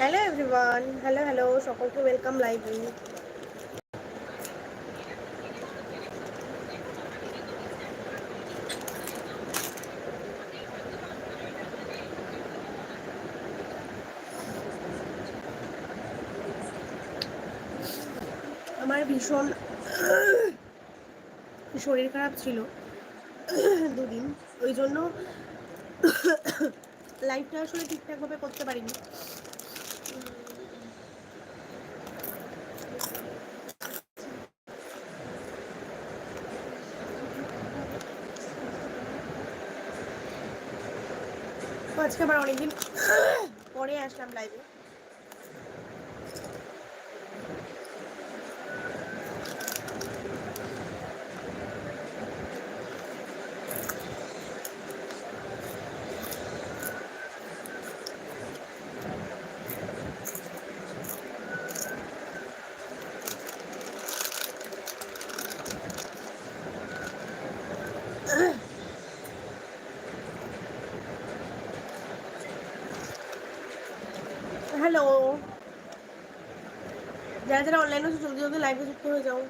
Hello everyone hello hello সকলকে welcome লাইভে আমার ভীষণ শরীর খারাপ ছিল দুদিন। ওই জন্য লাইফটা আসলে ঠিকঠাকভাবে করতে পারিনি। আজকে আবার অনেকদিন পরে আসলাম লাইভে হ্যালো যারা অনলাইন আছে জলদি জলদি লাইভে যুক্ত হয়ে যাও।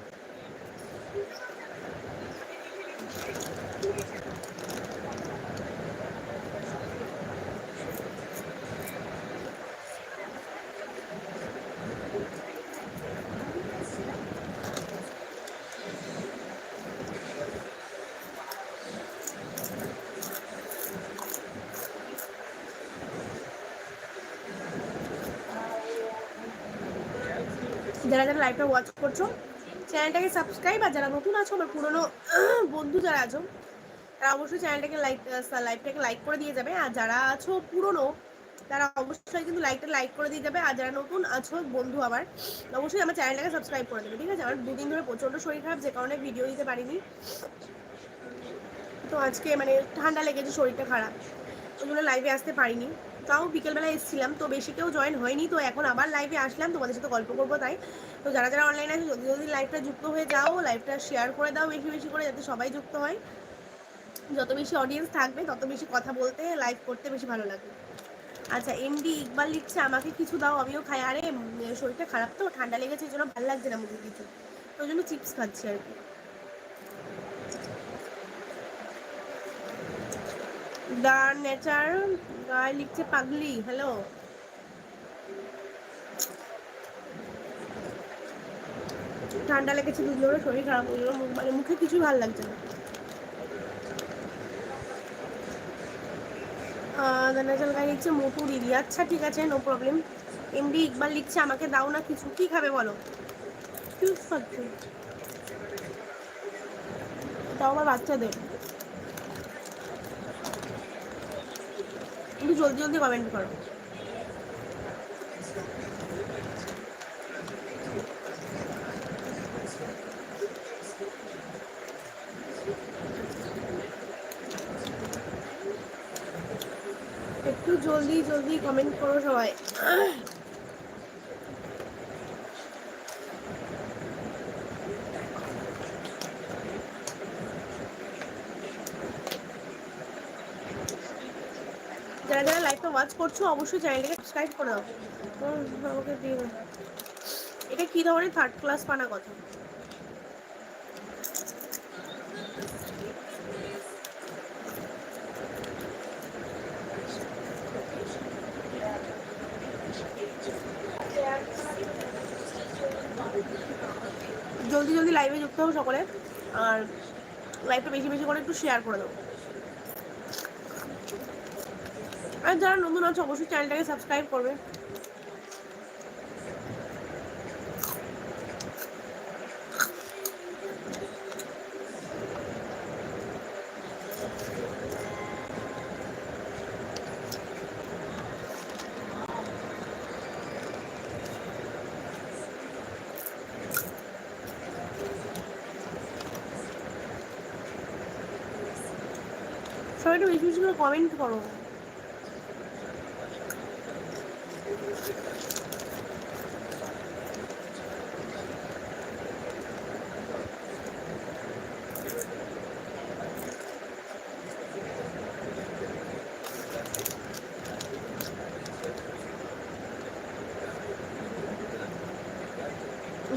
যারা যারা লাইভটা ওয়াচ করছ চ্যানেলটাকে সাবস্ক্রাইব আর যারা নতুন আছো, আমার পুরনো বন্ধু যারা আছো, তারা অবশ্যই চ্যানেলটাকে লাইক লাইভটাকে লাইক করে দিয়ে যাবে। আর যারা আছো পুরনো, তারা অবশ্যই কিন্তু লাইকটা লাইক করে দিয়ে যাবে। আর যারা নতুন আছো, বন্ধু আমার অবশ্যই আমার চ্যানেলটাকে সাবস্ক্রাইব করে দেবে, ঠিক আছে? আমার দুদিন ধরে প্রচণ্ড শরীর খারাপ, যে কারণে ভিডিও দিতে পারিনি। তো আজকে মানে ঠান্ডা লেগেছে, শরীরটা খারাপ। ওই জন্য লাইভে আসতে পারিনি। তাও বিকেলবেলা এসেছিলাম, তো বেশি কেউ জয়েন হয়নি, তো এখন আবার লাইভে আসলাম, তোমাদের সাথে গল্প করব তাই। তো যারা যারা অনলাইনে আছে, যদি যদি লাইভটা যুক্ত হয়ে যাও লাইভটা শেয়ার করে দাও বেশি বেশি করে, যাতে সবাই যুক্ত হয়। যত বেশি অডিয়েন্স থাকবে, তত বেশি কথা বলতে লাইভ করতে বেশি ভালো লাগবে আচ্ছা এমডি ইকবাল লিখছে, আমাকে কিছু দাও, আমিও খাই। আরে শরীরটা খারাপ তো, ঠান্ডা লেগেছে, এই জন্য ভালো লাগছে না মুখে কিছু ওই জন্য চিপস খাচ্ছি আর কি। দ্য নেচার গায়ে লিখছে পাগলি, হ্যালো। ঠান্ডা লেগেছে দুদিন ধরে শরীর খারাপ হয়ে গেল মানে মুখে কিছু ভালো লাগছে না। নেচার গায়ে লিখছে মোটু দিদি। আচ্ছা ঠিক আছে নো প্রবলেম এমডি ইকবাল লিখছে, আমাকে দাও না কিছু, কি খাবে বলো? তাও আমার বাচ্চাদের। একটু জলদি জলদি কমেন্ট করো। একটু জলদি জলদি কমেন্ট করো সবাই যারা যারা লাইভটা ওয়াচ করছ, অবশ্যই চ্যানেলটাকে সাবস্ক্রাইব করে দাও আমাকে দিয়ে এটা কি ধরনের থার্ড ক্লাস পানা কথা? জলদি জলদি লাইভে যুক্ত হব সকলে। আর লাইভটা বেশি বেশি করে একটু শেয়ার করে দেবো আর যারা নতুন আছে অবশ্যই চ্যানেলটাকে সাবস্ক্রাইব করবে। সবাই একটু বেশি বেশি কমেন্ট করো।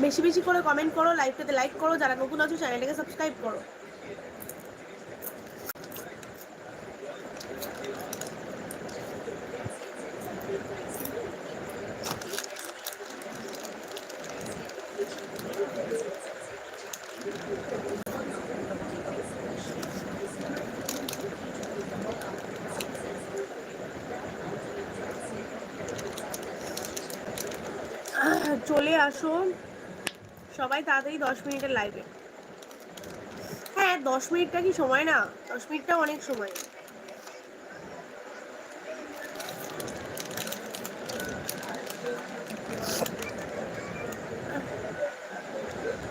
বেশি বেশি করে কমেন্ট করো লাইভটাতে লাইক করো যারা নতুন আছো চ্যানেলটাকে সাবস্ক্রাইব করো। চলে আসো। সবাই তাড়াতাড়ি দশ মিনিটের লাইভে হ্যাঁ দশ মিনিটটা কি সময় না? দশ মিনিটটা অনেক সময়।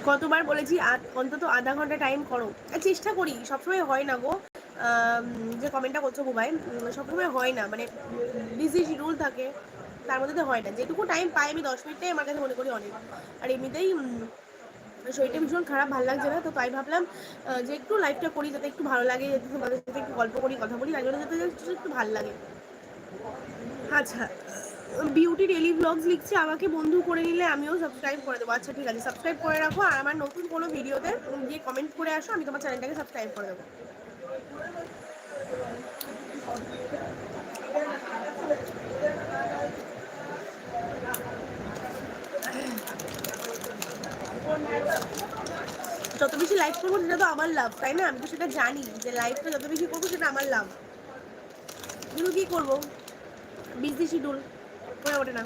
কতবার বলেছি অন্তত আধা ঘণ্টা টাইম করো। চেষ্টা করি, সবসময় হয় না গো। যে কমেন্টটা করছ বুবাই সবসময় হয় না। মানে বিজি শিডিউল থাকে। তার মধ্যে তো হয় না। যেটুকু টাইম পাই আমি দশ মিনিটটাই আমার কাছে মনে করি অনেক। আর এমনিতেই শরীরটা ভীষণ খারাপ, ভালো লাগছে না। তো তাই ভাবলাম যে একটু লাইফটা করি যাতে একটু ভালো লাগে, যাতে তোমাদের সাথে একটু গল্প করি, কথা বলি জন্য যাতে একটু ভালো লাগে। আচ্ছা বিউটি ডেলি ব্লগস লিখছে, আমাকে বন্ধু করে নিলে আমিও সাবস্ক্রাইব করে দেবো। আচ্ছা ঠিক আছে সাবস্ক্রাইব করে রাখো। আর আমার নতুন কোনো ভিডিওতে গিয়ে কমেন্ট করে আসো, আমি তোমার চ্যানেলটাকে সাবস্ক্রাইব করে দেবো। যত বেশি লাইভ করব, সেটা তো আমার লাভ তাই না? আমি তো সেটা জানি যে লাইভটা যত বেশি করব, সেটা আমার লাভ কিন্তু কী করব? বিজি শিডিউল হয়ে ওঠে না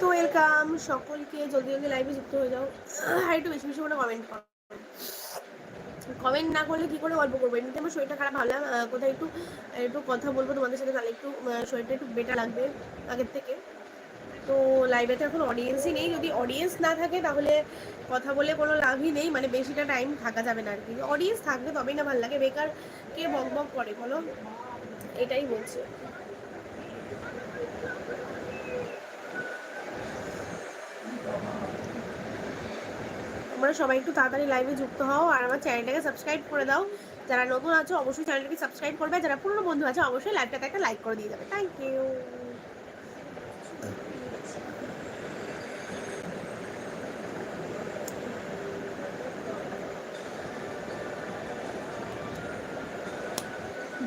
তো ওয়েলকাম সকলকে, জলদি জলদি লাইভে যুক্ত হয়ে যাও। আর একটু বেশি বেশি করে কমেন্ট করো। কমেন্ট না করলে কি করে গল্প করব? এমনিতে আমার শরীরটা খারাপ ভালো কোথায় একটু একটু কথা বলব তোমাদের সাথে, তাহলে একটু শরীরটা একটু বেটার লাগবে আগের থেকে। তো লাইভে তো এখন অডিয়েন্সই নেই। যদি অডিয়েন্স না থাকে, তাহলে কথা বলে কোনো লাভই নেই। মানে বেশিটা টাইম থাকা যাবে না আর কি অডিয়েন্স থাকবে, তবেই না ভালো লাগে। বেকার কে বক বক করে, বলো? এটাই বলছে। তোমরা সবাই একটু তাড়াতাড়ি লাইভে যুক্ত হও আর আমার চ্যানেলটাকে সাবস্ক্রাইব করে দাও। যারা নতুন আছো, অবশ্যই চ্যানেলটাকে সাবস্ক্রাইব করবে। যারা পুরনো বন্ধু আছে, অবশ্যই লাইভটাতে একটা লাইক করে দিয়ে যাবে থ্যাংক ইউ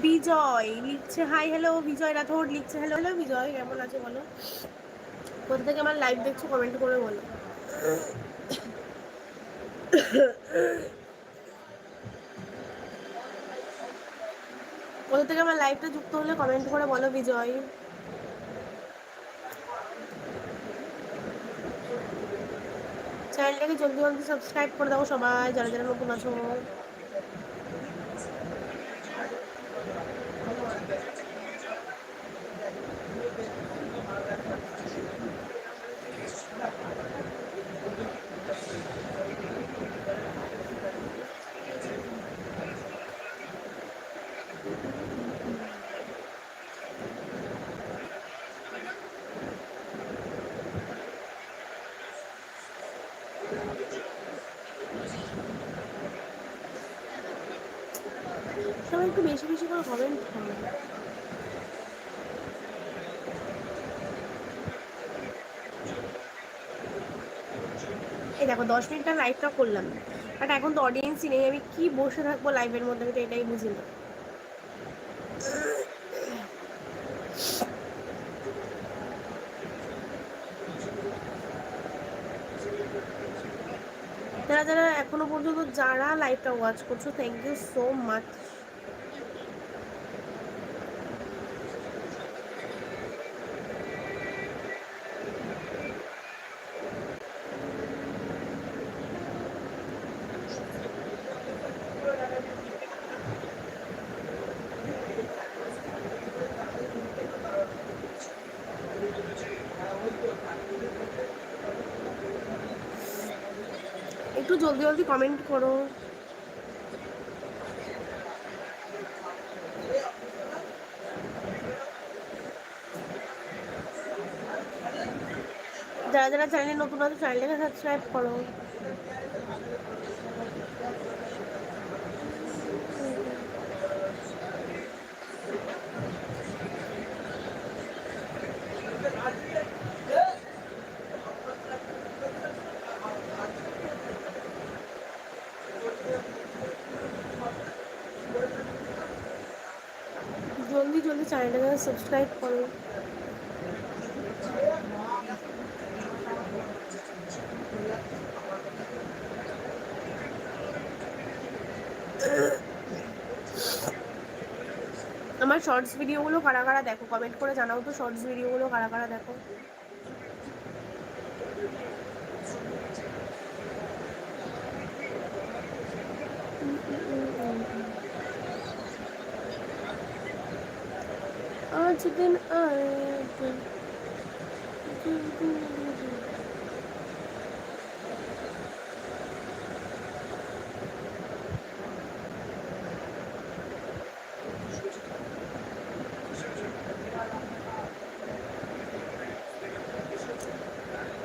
বিজয়, লিখছে হাই হ্যালো বিজয় রাথোড লিখছে হ্যালো হ্যালো বিজয়, কেমন আছে বলো? কোথা থেকে আমার লাইভ দেখছ কমেন্ট করে বলো। কোথা থেকে আমার লাইভটা যুক্ত হলে কমেন্ট করে বলো বিজয়। চ্যানেলটাকে জলদি জলদি সাবস্ক্রাইব করে দাও সবাই, যারা যারা নতুন আছো সবাই একটু এই দেখো, দশ মিনিটটা লাইভটা করলাম। বাট এখন তো অডিয়েন্সই নেই, আমি কি বসে থাকব লাইভের মধ্যে, আমি তো এটাই বুঝি না। যারা যারা এখনও পর্যন্ত যারা লাইভটা ওয়াচ করছ থ্যাংক ইউ সো মাচ একটু জলদি জলদি কমেন্ট করো। যারা যারা চ্যানেলে নতুন আছে চ্যানেলটাকে সাবস্ক্রাইব করো জলদি জলদি সাবস্ক্রাইব করো। আমার শর্টস ভিডিওগুলো কারা কারা দেখো? কমেন্ট করে জানাও তো শর্টস ভিডিওগুলো কারা কারা দেখো? কিছুদিন আগে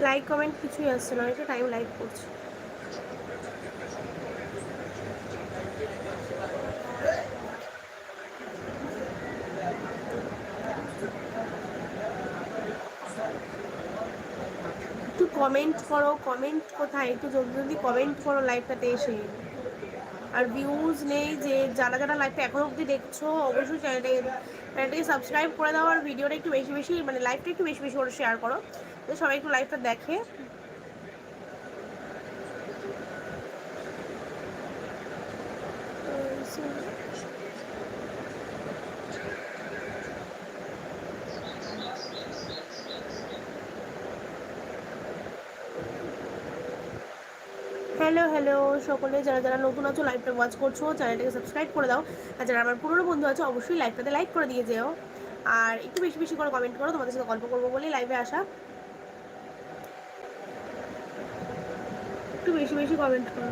লাইক কমেন্ট কিছুই আসছে না। অনেকটা টাইম লাইক করছে। কমেন্ট করো কমেন্ট কোথায়? একটু জলদি জলদি কমেন্ট করো লাইভটাতে এসে। আর ভিউজ নেই যে যারা যারা লাইভটা এখনও অবধি দেখছ, অবশ্যই চ্যানেলটাকে চ্যানেলটাকে সাবস্ক্রাইব করে দাও আর ভিডিওটা একটু বেশি বেশি মানে লাইভটা একটু বেশি বেশি করে শেয়ার করো। তো সবাই একটু লাইভটা দেখে। হ্যালো হ্যালো সকলে যারা যারা নতুন আছো লাইভটা ওয়াচ করছ চ্যানেলটাকে সাবস্ক্রাইব করে দাও। আর যারা আমার পুরনো বন্ধু আছে, অবশ্যই লাইভটাতে লাইক করে দিয়ে যেও। আর একটু বেশি বেশি করে কমেন্ট করো, তোমাদের সাথে গল্প করব বলেই লাইভে আসা। একটু বেশি বেশি কমেন্ট করো।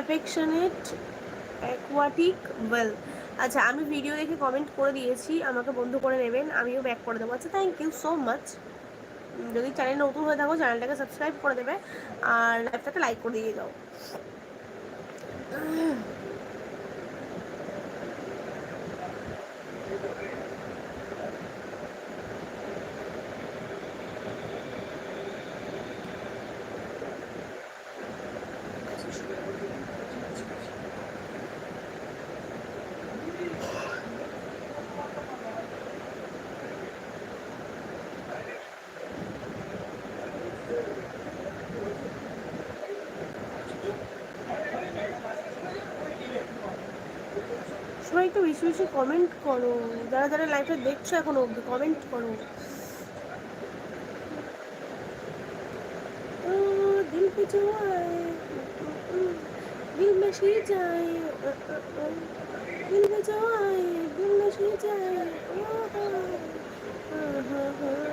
অ্যাফেকশনেট অ্যাকোয়াটিক ওয়েল আচ্ছা আমি ভিডিও দেখে কমেন্ট করে দিয়েছি, আমাকে বন্ধু করে নেবেন, আমিও ব্যাক করে দেবো। আচ্ছা থ্যাংক ইউ সো মাচ যদি চ্যানেল নতুন হয়ে থাকো চ্যানেলটাকে সাবস্ক্রাইব করে দেবে, আর লাইভটাকে লাইক করে দিয়ে দাও একটু বেশি বেশি কমেন্ট করো। যারা যারা লাইভটা দেখছ এখন অব্দি কমেন্ট করো। দিল পে দিল মে সে যায়। দিল মে যায় দিল মে সে যায়। হ্যাঁ হ্যাঁ হ্যাঁ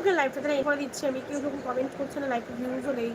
ওকে লাইভটা তাহলে এই করে দিচ্ছি আমি। কেউ যখন কমেন্ট করছে না লাইভে ভিউজও নেই।